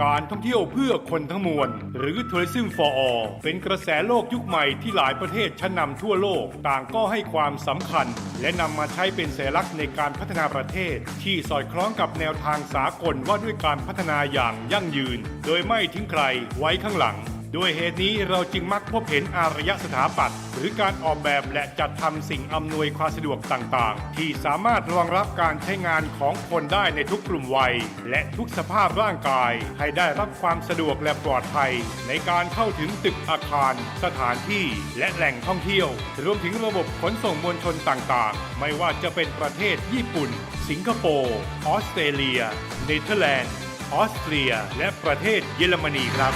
การท่องเที่ยวเพื่อคนทั้งมวล หรือ Tourism for All เป็นกระแสโลกยุคใหม่ที่หลายประเทศชั้นนำทั่วโลก ต่างก็ให้ความสำคัญ และนำมาใช้เป็นสัญลักษณ์ในการพัฒนาประเทศ ที่สอดคล้องกับแนวทางสากลว่าด้วยการพัฒนาอย่างยั่งยืน โดยไม่ทิ้งใครไว้ข้างหลัง ด้วยเหตุนี้เราจึงมักพบเห็นอารยสถาปัตย์หรือการออกแบบและจัดทำสิ่งอำนวยความสะดวกต่างๆ ที่สามารถรองรับการใช้งานของคนได้ในทุกกลุ่มวัย และทุกสภาพร่างกาย ให้ได้รับความสะดวกและปลอดภัย ในการเข้าถึงตึกอาคาร สถานที่ และแหล่งท่องเที่ยว รวมถึงระบบขนส่งมวลชนต่างๆ ไม่ว่าจะเป็นประเทศญี่ปุ่น สิงคโปร์ออสเตรเลีย เนเธอร์แลนด์ออสเตรีย และประเทศเยอรมนีครับ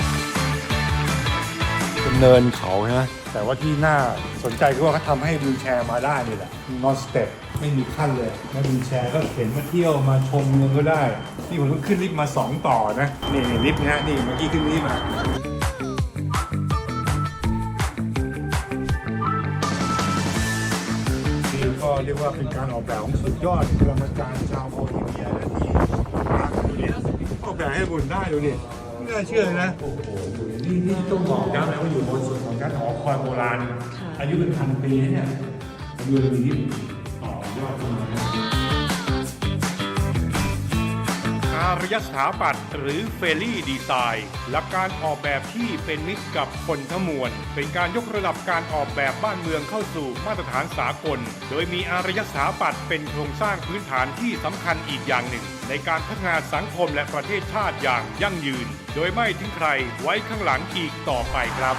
เนินเขาใช่ไหมแต่ว่าที่น่าสนใจคือว่าเขาทำให้วิวแชร์มาได้นี่แหละนอนสเต็ปไม่มีขั้นเลยแล้ววิวแชร์ก็เข็นมาเที่ยวมาชมเมืองก็ได้ นี่ผมต้องขึ้นลิฟต์มา 2 ต่อนะนี่นี่ลิฟต์นะนี่เมื่อกี้ขึ้นลิฟต์มานี่ก็เรียกว่าเป็นการออกแบบของสุดยอดปรมาจารชาวโบฮีเมียนะที่ดูดิออกแบบให้บุญได้ดูดิ น่าเชื่อเลยนะ โอ้โหนี่นี่ต้องบอกย้ำนะว่าอยู่บนส่วนของการหอคอยโบราณ อายุเป็นพันปีเนี่ยดูเลยมีที่ต่อยอดขึ้นมา อารยสถาปัตย์หรือเฟรลี่ดีไซน์หลักการออกแบบที่เป็นมิตรกับคนทั้งมวล เป็นการยกระดับการออกแบบบ้านเมืองเข้าสู่มาตรฐานสากล โดยมีอารยสถาปัตย์เป็นโครงสร้างพื้นฐานที่สำคัญอีกอย่างหนึ่ง ในการพัฒนาสังคมและประเทศชาติอย่างยั่งยืน โดยไม่ทิ้งใครไว้ข้างหลังอีกต่อไปครับ